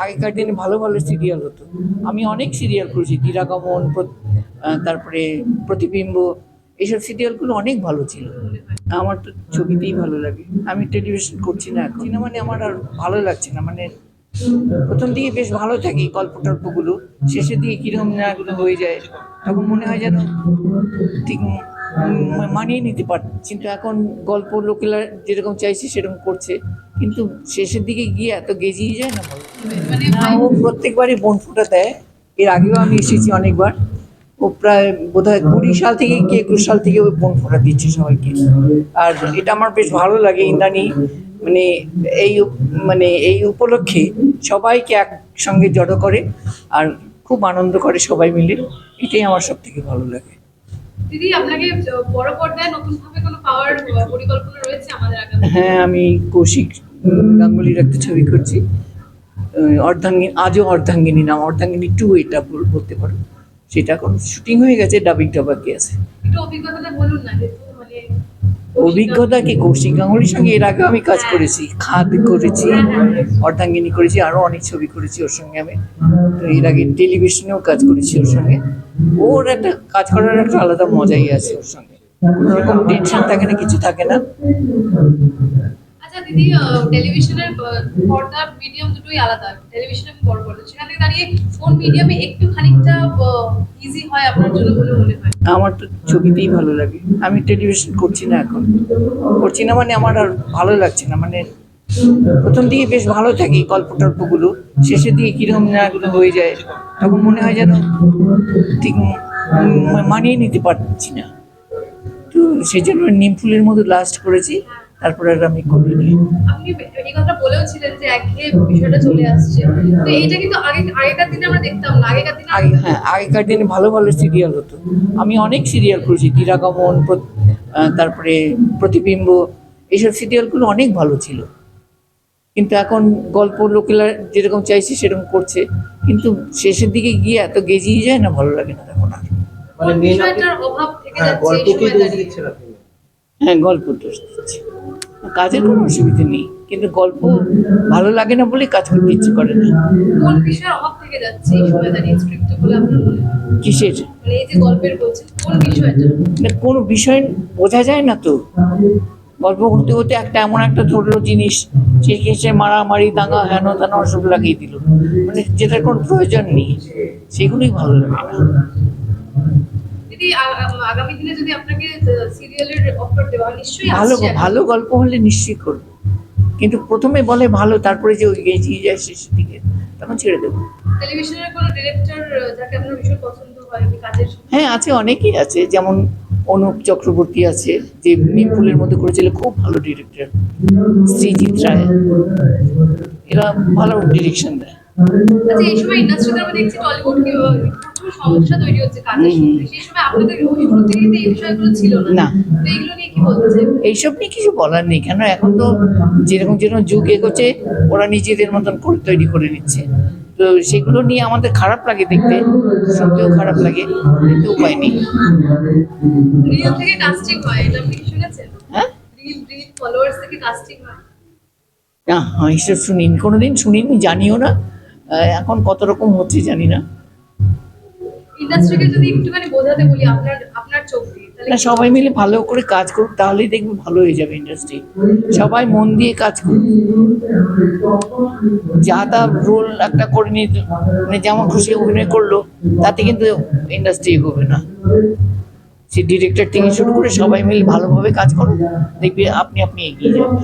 আগেকার দিনে ভালো ভালো সিরিয়াল হতো। আমি অনেক সিরিয়াল করেছি দিরাগমন তারপরে প্রতিবিম্ব, এইসব সিরিয়ালগুলো অনেক ভালো ছিল। আমার তো ছবিতেই ভালো লাগে। আমি টেলিভিশন করছি না না মানে আমার আর ভালো লাগছে না। মানে প্রথম দিকে বেশ ভালো থাকে গল্প টল্পগুলো শেষের দিকে কীরকম না এগুলো হয়ে যায়, তখন মনে হয় যেন ঠিক মানিয়ে নিতে পারছি কিন্তু এখন গল্প লোকেরা যেরকম চাইছে সেরকম করছে। কিন্তু শেষের দিকে গিয়ে এত গেজিয়ে যায় না না, ও প্রত্যেকবারই বোন ফুটা দেয়। এর আগেও আমি এসেছি অনেকবার। ও প্রায় বোধ হয় কুড়ি সাল থেকে কি একুশ সাল থেকে ওই বোন ফোটা দিচ্ছে সবাইকে। আর এটা আমার বেশ ভালো লাগে ইন্দানি মানে এই মানে এই উপলক্ষে সবাইকে একসঙ্গে জড়ো করে আর খুব আনন্দ করে সবাই মিলে। এটাই আমার সব থেকে ভালো লাগে। দিদি আপনাকে বড় পর্দায় নতুন ভাবে কোনো পাওয়ার পরিকল্পনা রয়েছে আমাদের আগামী হ্যাঁ আমি কৌশিক গাঙ্গুলির একটা ছবি করছি। অর্ধাঙ্গিনী আজও অর্ধাঙ্গিনী নাম অর্ধাঙ্গিনী টু এটা বল- বলতে পারো। সেটা এখন শুটিং হয়ে গেছে ডাবিংটা বাকি আছে। মানে অভিজ্ঞতা কি কৌশিক গাঙ্গুলির সঙ্গে? এর আগে আমি কাজ করেছি খাদ করেছি অর্ধাঙ্গিনী করেছি আরও অনেক ছবি করেছি ওর সঙ্গে আমি। এর আগে টেলিভিশনেও কাজ করেছি ওর সঙ্গে। ওর একটা কাজ করার একটা আলাদা মজাই আছে ওর সঙ্গে। কোনো রকম টেনশন থাকে না কিছু থাকে না। আচ্ছা দিদি টেলিভিশনের মিডিয়াম দুটোই আলাদা। টেলিভিশন এবং বড় পর্দা। সেখান থেকে দাঁড়িয়ে কোন মিডিয়ামে একটু খানিকটা ইজি হয় আপনার জন্য বলে মনে হয়? আমার তো ছবিতেই ভালো লাগে। আমি টেলিভিশন করছি না এখন। করছি না মানে আমার আর ভালো লাগছে না। মানে প্রথম দিকে বেশ ভালো থাকে গল্প টল্পগুলো। শেষের দিকে কীরকম না এগুলো হয়ে যায় তখন মনে হয় যেন ঠিক মানিয়ে নিতে পারছি না। তো সেই জন্য নিমফুলের মতো লাস্ট করেছি তারপরে আর আমি করিনি। আপনি এই কথা বলেও ছিলেন যে একঘেয়ে বিষয়টা চলে আসছে। তো এইটা কিন্তু আগে আগেকার দিনে আমরা দেখতাম না আগেকার দিনে আগে হ্যাঁ আগেকার দিনে ভালো ভালো সিরিয়াল হতো। আমি অনেক সিরিয়াল করেছি দিরাগমন তারপরে প্রতিবিম্ব এইসব সিরিয়ালগুলো অনেক ভালো ছিল। কিন্তু এখন গল্প লোকেরা যেরকম চাইছে সেরকম করছে। কিন্তু শেষের দিকে গিয়ে এত গেজিয়ে যায় না ভালো লাগে না তখন আর। থেকে হ্যাঁ হ্যাঁ গল্প দোষ দিচ্ছি। কাজের কোনো অসুবিধা নেই কিন্তু গল্প ভালো লাগে না বলে কাজ করতে ইচ্ছে করে না। কোন বিষয়ের অভাব থেকে যাচ্ছে এই সময় দাঁড়িয়ে স্ক্রিপ্ট বলে আপনার মনে কিসের? মানে এই যে গল্পের বলছেন কোন বিষয়টা? না কোনো বিষয় বোঝা যায় না তো। গল্প করতে করতে একটা এমন একটা ধরলো জিনিস সে সে মারামারি দাঙ্গা হেন তেন সব লাগিয়ে দিল। মানে যেটার কোনো প্রয়োজন নেই সেগুলোই ভালো লাগে না। আগামী দিনে যদি আপনাকে সিরিয়ালের অফার দেওয়া নিশ্চয়ই ভালো ভালো গল্প হলে নিশ্চয়ই করব। কিন্তু প্রথমে বলে ভালো তারপরে যে ওই এগিয়ে যায় শেষের দিকে তখন ছেড়ে দেবো। টেলিভিশনের কোনো ডিরেক্টর যাকে আপনার ভীষণ পছন্দ হয় কাজের হ্যাঁ আছে অনেকেই আছে যেমন অনুপ চক্রবর্তী আছে যে নিমফুলের মধ্যে করেছিল খুব ভালো ডিরেক্টর শ্রীজিৎ রায়। এরা ভালো ডিরেকশন দেয়। আচ্ছা এই সময় ইন্ডাস্ট্রিতে আমরা দেখছি টলিউড প্রচুর সমস্যা তৈরি হচ্ছে কাজের সূত্রে সেই সময় আপনাদের ওই শুরু এই বিষয়গুলো ছিল না। না। তো এইগুলো নিয়ে কি বলতে এইসব নিয়ে কিছু বলার নেই কেন এখন তো যেরকম যেরকম যুগ এগোচ্ছে ওরা নিজেদের মতন করে তৈরি করে নিচ্ছে। তো সেগুলো নিয়ে আমাদের খারাপ লাগে দেখতে শুনতেও খারাপ লাগে কিন্তু উপায় নেই। হয় না এইসব শুনিনি কোনোদিন শুনিনি জানিও না। এখন কত রকম হচ্ছে জানি না। ইন্ডাস্ট্রিকে যদি একটুখানি বোঝাতে বলি আপনার আপনার চোখ দিয়ে তাহলে না, সবাই মিলে ভালো করে কাজ করুক, তাহলেই দেখবে ভালো হয়ে যাবে ইন্ডাস্ট্রি সবাই মন দিয়ে কাজ করুক। যা তা রোল একটা করে নিয়ে মানে যেমন খুশি অভিনয় করল, তাতে কিন্তু ইন্ডাস্ট্রি এগোবে না। সে ডিরেক্টর থেকে শুরু করে সবাই মিলে ভালোভাবে কাজ করুক, দেখবে আপনি আপনি এগিয়ে যাবেন।